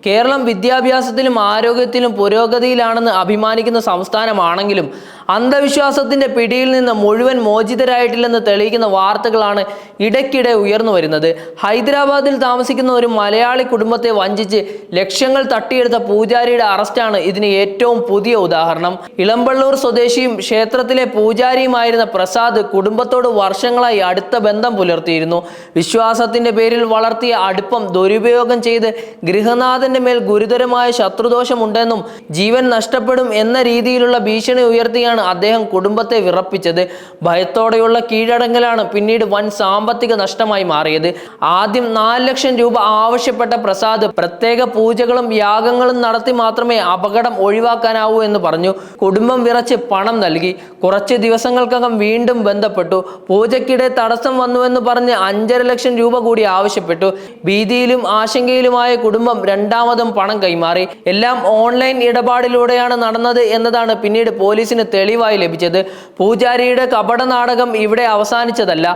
കേരളം വിദ്യാഭ്യാസത്തിലും ആരോഗ്യത്തിലും പുരോഗതിയിലാണെന്ന് അഭിമാനിക്കുന്ന സംസ്ഥാനമാണെങ്കിലും അന്ധവിശ്വാസത്തിന്റെ പിടിയിൽ നിന്ന് മുഴുവൻ മോചിതരായിട്ടില്ലെന്ന് തെളിയിക്കുന്ന വാർത്തകളാണ് ഇടയ്ക്കിടെ ഉയർന്നു വരുന്നത്. ഹൈദരാബാദിൽ താമസിക്കുന്ന ഒരു മലയാളി കുടുംബത്തെ വഞ്ചിച്ച് ലക്ഷ്യങ്ങൾ തട്ടിയെടുത്ത പൂജാരിയുടെ അറസ്റ്റാണ് ഇതിന് ഏറ്റവും പുതിയ ഉദാഹരണം. ഇളമ്പള്ളൂർ സ്വദേശിയും ക്ഷേത്രത്തിലെ പൂജാരിയുമായിരുന്ന പ്രസാദ് കുടുംബത്തോട് വർഷങ്ങളായി അടുത്ത ബന്ധം പുലർത്തിയിരുന്നു. വിശ്വാസത്തിന്റെ പേരിൽ വളർത്തിയ അടുപ്പം ദുരുപയോഗം ചെയ്ത് ഗൃഹനാഥന്റെ മേൽ ഗുരുതരമായ ശത്രുദോഷമുണ്ടെന്നും ജീവൻ നഷ്ടപ്പെടും എന്ന രീതിയിലുള്ള ഭീഷണി ഉയർത്തിയാണ് അദ്ദേഹം കുടുംബത്തെ വിറപ്പിച്ചത്. ഭയത്തോടെയുള്ള കീഴടങ്ങലാണ് പിന്നീട് വൻ സാമ്പത്തിക നഷ്ടമായി മാറിയത്. ആദ്യം നാല് ലക്ഷം രൂപ ആവശ്യപ്പെട്ട പ്രസാദ് പ്രത്യേക പൂജകളും യാഗങ്ങളും നടത്തി മാത്രമേ അപകടം ഒഴിവാക്കാനാവൂ എന്ന് പറഞ്ഞു. കുടുംബം വിറച്ച് പണം നൽകി. കുറച്ച് ദിവസങ്ങൾക്കകം വീണ്ടും ബന്ധപ്പെട്ടു. പൂജയ്ക്കിടെ തടസ്സം വന്നുവെന്ന് പറഞ്ഞ് അഞ്ചര ലക്ഷം രൂപ കൂടി ആവശ്യപ്പെട്ടു. ഭീതിയിലും ആശങ്കയിലുമായ കുടുംബം രണ്ടാമതും പണം കൈമാറി. എല്ലാം ഓൺലൈൻ ഇടപാടിലൂടെയാണ് നടന്നത് എന്നതാണ് പിന്നീട് പോലീസിന് തെളിവായി ലഭിച്ചത്. പൂജാരിയുടെ കപട നാടകം ഇവിടെ അവസാനിച്ചതല്ല.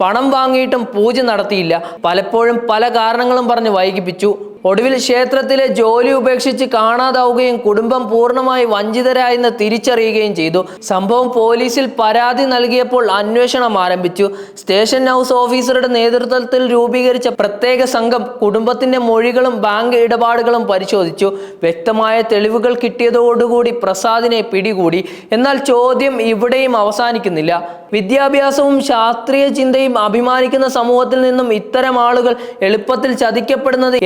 പണം വാങ്ങിയിട്ടും പൂജ നടത്തിയില്ല. പലപ്പോഴും പല കാരണങ്ങളും പറഞ്ഞ് വൈകിപ്പിച്ചു. ഒടുവിൽ ക്ഷേത്രത്തിലെ ജോലി ഉപേക്ഷിച്ച് കാണാതാവുകയും കുടുംബം പൂർണമായി വഞ്ചിതരായെന്ന് തിരിച്ചറിയുകയും ചെയ്തു. സംഭവം പോലീസിൽ പരാതി നൽകിയപ്പോൾ അന്വേഷണം ആരംഭിച്ചു. സ്റ്റേഷൻ ഹൗസ് ഓഫീസറുടെ നേതൃത്വത്തിൽ രൂപീകരിച്ച പ്രത്യേക സംഘം കുടുംബത്തിന്റെ മൊഴികളും ബാങ്ക് ഇടപാടുകളും പരിശോധിച്ചു. വ്യക്തമായ തെളിവുകൾ കിട്ടിയതോടുകൂടി പ്രസാദിനെ പിടികൂടി. എന്നാൽ ചോദ്യം ഇവിടെയും അവസാനിക്കുന്നില്ല. വിദ്യാഭ്യാസവും ശാസ്ത്രീയ ചിന്തയും അഭിമാനിക്കുന്ന സമൂഹത്തിൽ നിന്നും ഇത്തരം ആളുകൾ എളുപ്പത്തിൽ ചതിക്കപ്പെടുന്നത്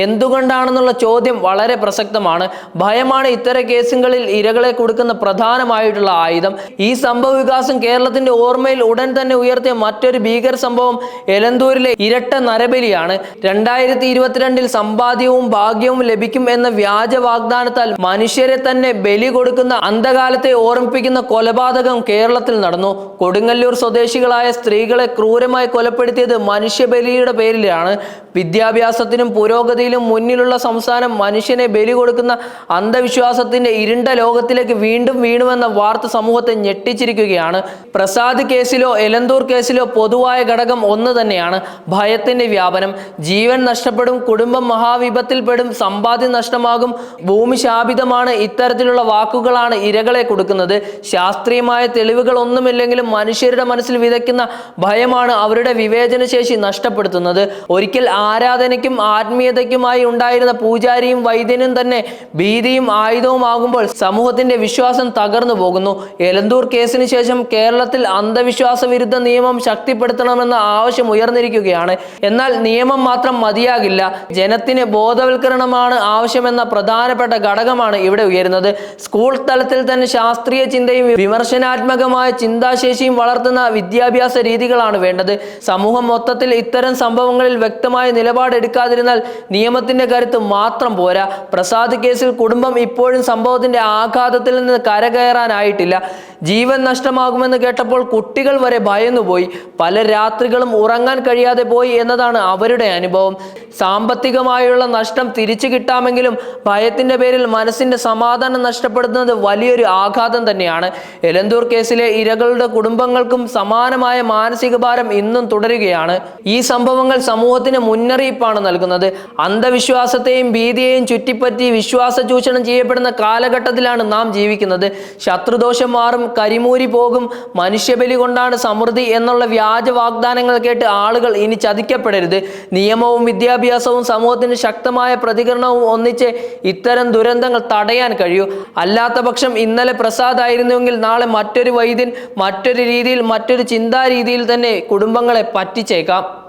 എന്തുകൊണ്ടാണെന്നുള്ള ചോദ്യം വളരെ പ്രസക്തമാണ്. ഭയമാണ് ഇത്തരം കേസുകളിൽ ഇരകളെ കൊടുക്കുന്ന പ്രധാനമായിട്ടുള്ള ആയുധം. ഈ സംഭവ വികാസം കേരളത്തിന്റെ ഓർമ്മയിൽ ഉടൻ തന്നെ ഉയർത്തിയ മറ്റൊരു ഭീകര സംഭവം എലന്തൂരിലെ ഇരട്ട നരബലിയാണ്. രണ്ടായിരത്തി ഇരുപത്തിരണ്ടിൽ സമ്പാദ്യവും ഭാഗ്യവും ലഭിക്കും എന്ന വ്യാജ വാഗ്ദാനത്താൽ മനുഷ്യരെ തന്നെ ബലി കൊടുക്കുന്ന അന്ധകാലത്തെ ഓർമ്മിപ്പിക്കുന്ന കൊലപാതകം കേരളത്തിൽ നടന്നു. കൊടുങ്ങല്ലൂർ സ്വദേശികളായ സ്ത്രീകളെ ക്രൂരമായി കൊലപ്പെടുത്തിയത് മനുഷ്യബലിയുടെ പേരിലാണ്. വിദ്യാഭ്യാസത്തിനും പുരോഗതിയിലും മുന്നിലുള്ള സംസ്ഥാനം മനുഷ്യനെ ബലി കൊടുക്കുന്ന അന്ധവിശ്വാസത്തിന്റെ ഇരുണ്ട ലോകത്തിലേക്ക് വീണ്ടും വീണുവെന്ന വാർത്ത സമൂഹത്തെ ഞെട്ടിച്ചിരിക്കുകയാണ്. പ്രസാദ് കേസിലോ എലന്തൂർ കേസിലോ പൊതുവായ ഘടകം ഒന്ന് തന്നെയാണ് ഭയത്തിന്റെ വ്യാപനം. ജീവൻ നഷ്ടപ്പെടും കുടുംബം മഹാവിപത്തിൽപ്പെടും സമ്പാദ്യം നഷ്ടമാകും ഭൂമി ശാപിതമാണ് ഇത്തരത്തിലുള്ള വാക്കുകളാണ് ഇരകളെ കൊടുക്കുന്നത്. ശാസ്ത്രീയമായ തെളിവുകൾ ഒന്നുമില്ലെങ്കിലും മനുഷ്യരുടെ മനസ്സിൽ വിതയ്ക്കുന്ന ഭയമാണ് അവരുടെ വിവേചനശേഷി നഷ്ടപ്പെടുത്തുന്നത്. ഒരിക്കൽ ആരാധനയ്ക്കും ആത്മീയതയ്ക്കുമായി ഉണ്ടായിരുന്ന പൂജാരിയും വൈദ്യനും തന്നെ ഭീതിയും ആയുധവുമാകുമ്പോൾ സമൂഹത്തിന്റെ വിശ്വാസം തകർന്നു പോകുന്നു. എലന്തൂർ കേസിന് ശേഷം കേരളത്തിൽ അന്ധവിശ്വാസ വിരുദ്ധ നിയമം ശക്തിപ്പെടുത്തണമെന്ന ആവശ്യം ഉയർന്നിരിക്കുകയാണ്. എന്നാൽ നിയമം മാത്രം മതിയാകില്ല. ജനത്തിന് ബോധവൽക്കരണമാണ് ആവശ്യമെന്ന പ്രധാനപ്പെട്ട ഘടകമാണ് ഇവിടെ ഉയരുന്നത്. സ്കൂൾ തലത്തിൽ തന്നെ ശാസ്ത്രീയ ചിന്തയും വിമർശനാത്മകമായ ചിന്താശേഷിയും വളർത്തുന്ന വിദ്യാഭ്യാസ രീതികളാണ് വേണ്ടത്. സമൂഹം മൊത്തത്തിൽ ഇത്തരം സംഭവങ്ങളിൽ വ്യക്തമായ നിലപാടെടുക്കാതിരുന്നാൽ നിയമത്തിന്റെ കരുത്ത് മാത്രം പോരാ. പ്രസാദ് കേസിൽ കുടുംബം ഇപ്പോഴും സംഭവത്തിന്റെ ആഘാതത്തിൽ നിന്ന് കരകയറാനായിട്ടില്ല. ജീവൻ നഷ്ടമാകുമെന്ന് കേട്ടപ്പോൾ കുട്ടികൾ വരെ ഭയന്നുപോയി. പല രാത്രികളും ഉറങ്ങാൻ കഴിയാതെ പോയി എന്നതാണ് അവരുടെ അനുഭവം. സാമ്പത്തികമായുള്ള നഷ്ടം തിരിച്ചു കിട്ടാമെങ്കിലും ഭയത്തിന്റെ പേരിൽ മനസ്സിന്റെ സമാധാനം നഷ്ടപ്പെടുന്നത് വലിയൊരു ആഘാതം തന്നെയാണ്. എലന്തൂർ കേസിലെ ഇരകളുടെ കുടുംബങ്ങൾക്കും സമാനമായ മാനസിക ഭാരം ഇന്നും തുടരുകയാണ്. ഈ സംഭവങ്ങൾ സമൂഹത്തിന് മുന്നറിയിപ്പാണ് നൽകുന്നത്. അന്ധവിശ്വാസത്തെയും ഭീതിയെയും ചുറ്റിപ്പറ്റി വിശ്വാസ ചൂഷണം ചെയ്യപ്പെടുന്ന കാലഘട്ടത്തിലാണ് നാം ജീവിക്കുന്നത്. ശത്രുദോഷം മാറും കരിമൂരി പോകും. മനുഷ്യബലി കൊണ്ടാണ് സമൃദ്ധി എന്നുള്ള വ്യാജ വാഗ്ദാനങ്ങൾ കേട്ട് ആളുകൾ ഇനി ചതിക്കപ്പെടരുത്. നിയമവും വിദ്യാഭ്യാസവും സമൂഹത്തിന് ശക്തമായ പ്രതികരണവും ഒന്നിച്ച് ഇത്തരം ദുരന്തങ്ങൾ തടയാൻ കഴിയൂ. അല്ലാത്ത പക്ഷം ഇന്നലെ പ്രസാദ് ആയിരുന്നുവെങ്കിൽ നാളെ മറ്റൊരു വൈദ്യൻ മറ്റൊരു രീതിയിൽ മറ്റൊരു ചിന്താ രീതിയിൽ തന്നെ കുടുംബങ്ങളെ പറ്റിച്ചേക്കാം.